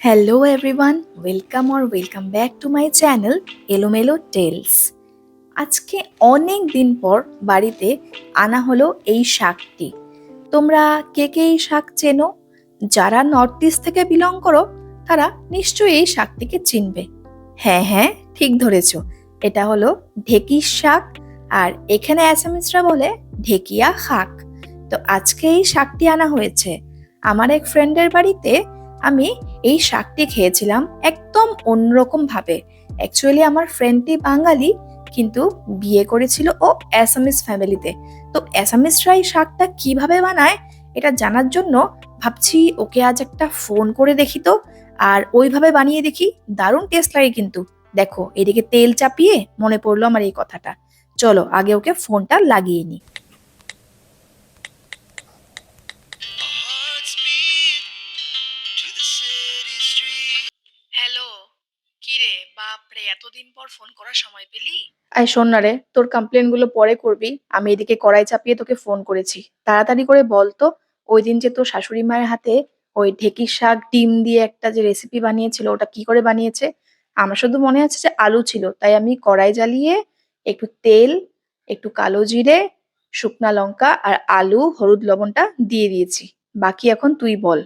Hello everyone welcome or welcome back to my channel Elomelo tales আজকে অনেক দিন পর বাড়িতে আনা হলো এই শাকটি। তোমরা কে কে এই শাক চেনো? যারা নর্থ ইস্ট থেকে বিলং করো, তারা নিশ্চয়ই এই শাকটিকে চিনবে। হ্যাঁ হ্যাঁ ঠিক ধরেছ। এটা হলো ঢেকির শাক আর এখানে অ্যাসামিসরা বলে ঢেকিয়া শাক তো আজকে এই শাকটি আনা হয়েছে। আমার এক ফ্রেন্ডের বাড়িতে আমি এই শাকটি খেয়েছিলাম একদম অন্যরকম ভাবে অ্যাকচুয়ালি আমার ফ্রেন্ডটি বাঙালি, কিন্তু বিয়ে করেছিল ও অ্যাসামিস ফ্যামিলিতে তো। অ্যাসামিসরা এই শাকটা কীভাবে বানায়, এটা জানার জন্য ভাবছি ওকে আজ একটা ফোন করে দেখি তো। আর ওইভাবে বানিয়ে দেখি, দারুণ টেস্ট লাগে কিন্তু। দেখো, এদিকে তেল চাপিয়ে মনে পড়ল আমার এই কথাটা। চলো, আগে ওকে ফোনটা লাগিয়ে নিই। এতদিন পর ফোন করার সময় পেলি? আয় শোন না রে তোর কমপ্লেনগুলো পরে করবি। আমি এদিকে কড়াই চাপিয়ে তোকে ফোন করেছি। তাড়াতাড়ি করে বল তো ওই দিন যে তোর শাশুড়ি মায়ের হাতে ওই ঢেকির শাক ডিম দিয়ে একটা যে রেসিপি বানিয়েছিল ওটা কি করে বানিয়েছে? আমার শুধু মনে আছে যে আলু ছিল তাই আমি কড়াই জ্বালিয়ে একটু তেল একটু কালো জিরে শুকনা লঙ্কা আর আলু হলুদ লবণটা দিয়ে দিয়েছি। বাকি এখন তুই বল।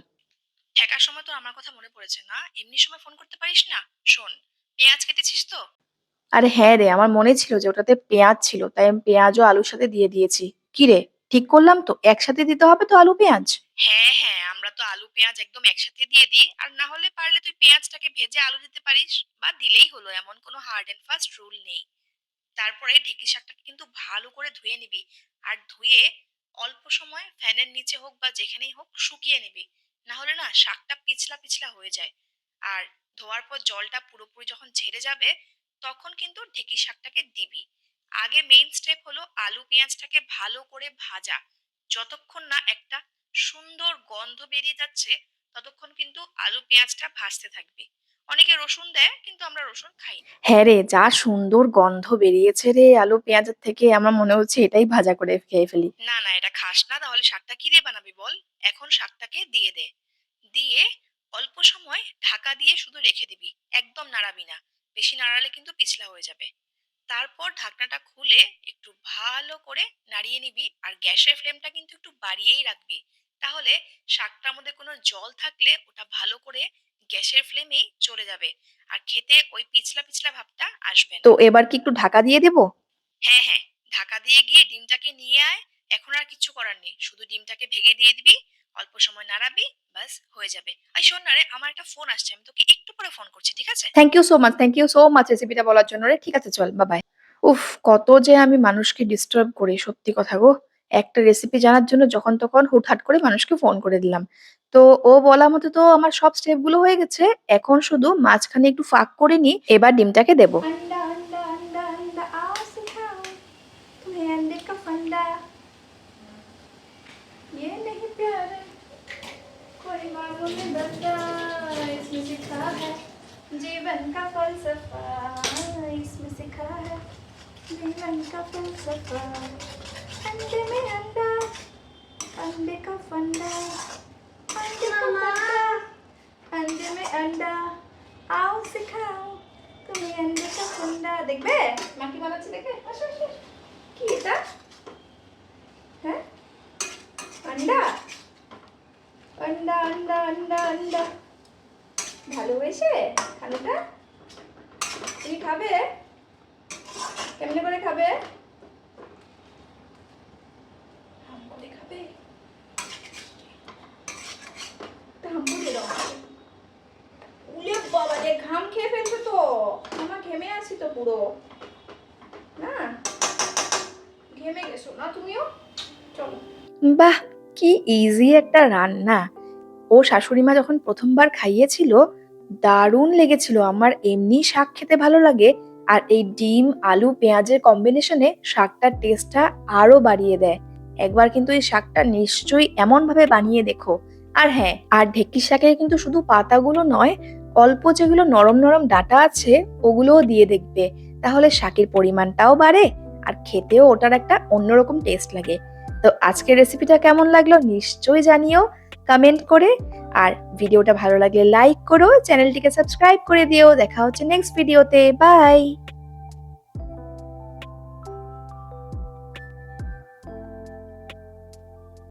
ঠেকার সময় তো আমার কথা মনে পড়েছে না। এমনি সময় ফোন করতে পারিস না? শোন পেঁয়াজ কেটেছিস তো? আরে হ্যাঁ রে আমার মনে ছিল যে ওটাতে পেঁয়াজ ছিল তাই আমি পেঁয়াজও আলুর সাথে দিয়ে দিয়েছি। কি রে ঠিক করলাম তো? একসাথে দিতে হবে তো আলু পেঁয়াজ? হ্যাঁ হ্যাঁ আমরা তো আলু পেঁয়াজ একদম একসাথে দিয়ে দিই আর না হলে পারলে তুই পেঁয়াজটাকে ভেজে আলু দিতে পারিস বা দিলেই হলো এমন কোনো হার্ড এন্ড ফাস্ট রুল নেই। তারপরে ঢেঁকি শাকটাকে কিন্তু ভালো করে ধুয়ে নিবি আর ধুয়ে অল্প সময় ফ্যানের নিচে হোক বা যেখানেই হোক শুকিয়ে নিবি। না হলে না শাকটা পিছলা পিছলা হয়ে যায়। আর ধোয়ার পর জলটা পুরোপুরি যখন ছেড়ে যাবে তখন কিন্তু ঢেঁকি শাকটাকে দিবি। আগে মেইন স্টেপ হলো আলু পেঁয়াজটাকে ভালো করে ভাজা। যতক্ষণ না একটা সুন্দর গন্ধ বেরিয়ে যাচ্ছে ততক্ষণ কিন্তু আলু পেঁয়াজটা ভাজতে থাকবি। অনেকে রসুন দেয় কিন্তু আমরা রসুন খাই হ্যাঁ রে যা সুন্দর গন্ধ বেরিয়েছে রে আলু পেঁয়াজের থেকে আমার মনে হচ্ছে এটাই ভাজা করে খেয়ে ফেলি। না না এটা খাস না তাহলে শাকটা কি দিয়ে বানাবি বল? এখন শাকটাকে দিয়ে দে। দিয়ে অল্প সময় ঢাকা দিয়ে শুধু রেখে দিবি একদম নাড়াবি না। বেশি নাড়ালে কিন্তু পিছলা হয়ে যাবে। তারপর ঢাকনাটা খুলে একটু ভালো করে নাড়িয়ে নিবি আর গ্যাসের ফ্লেমটা কিন্তু একটু বাড়িয়েই রাখবি। তাহলে শাকটার মধ্যে কোনো জল থাকলে ওটা ভালো করে গ্যাসের ফ্লেমেই চলে যাবে আর খেতে ওই পিছলা পিছলা ভাবটা আসবে তো এবার কি একটু ঢাকা দিয়ে দেবো? হ্যাঁ হ্যাঁ। ঢাকা দিয়ে গিয়ে ডিমটাকে নিয়ে আয় এখন আর কিছু করার নেই। শুধু ডিমটাকে ভেঙে দিয়ে দিবি, অল্প সময় নাড়াবি বাস হয়ে যাবে। আর শোন না রে, আমার একটা ফোন আসছে, আমি তোকে একটু পরে ফোন করছি, ঠিক আছে? Thank you so much thank you so much রেসিপিটা বলার জন্য রে। ঠিক আছে, চল বাবাই উফ, কত যে আমি মানুষকে ডিস্টার্ব করি, সত্যি কথা গো। একটা রেসিপি জানার জন্য যখন তখন হুটহাট করে মানুষকে ফোন করে দিলাম। তো ও বলা মতো তো আমার সব স্টেপগুলো হয়ে গেছে। এখন শুধু মাঝখানে একটু ফাঁক করে নি এবার ডিমটাকে দেবো। कोई मालूम नहीं बनता इसमें सिखा है जीवन का फलसफा इसमें सिखा है जीवन का फलसफा अंडे में अंडा अंडे का फंडा अंडे का फंडा अंडे में अंडा आओ सिखाओ তুমি আন্ডেকা ফন্ডা দেখবে মাটি বানাচ্ছে দেখবে আসো আসো কি এটা হ্যাঁ আন্ডা আন্ডা আন্ডা আন্ডা আন্ডা। ভালো হয়েছে খানাটা তুমি খাবে? কেমনে করে খাবে? খাবে। উলে বাবা রে ঘাম খেয়ে ফেলবে তো। আমার ঘেমে আছি তো পুরো। না? ঘেমে গেছো। না তুমিও? চলো। বাহ! কি ইজি একটা রান্না। ও শাশুড়ি মা যখন প্রথমবার খাইয়েছিল, দারুণ লেগেছিল। আমার এমনি শাক খেতে ভালো লাগে আর এই ডিম, আলু, পেঁয়াজের কম্বিনেশনে শাকটার টেস্টটা আরও বাড়িয়ে দেয়। একবার কিন্তু এই শাকটা নিশ্চয়ই এমন ভাবে বানিয়ে দেখো। আর হ্যাঁ আর ঢেকি শাকের কিন্তু শুধু পাতাগুলো নয়, অল্প যেগুলো নরম নরম ডাটা আছে, ওগুলোও দিয়ে দেখবে। তাহলে শাকের পরিমাণটাও বাড়ে আর খেতেও ওটার একটা অন্যরকম টেস্ট লাগে। তো আজকের রেসিপিটা কেমন লাগল নিশ্চয়ই জানিও কমেন্ট করে। আর ভিডিওটা ভালো লাগলে লাইক করো চ্যানেলটিকে সাবস্ক্রাইব করে দিও। দেখা হচ্ছে নেক্সট ভিডিওতে বাই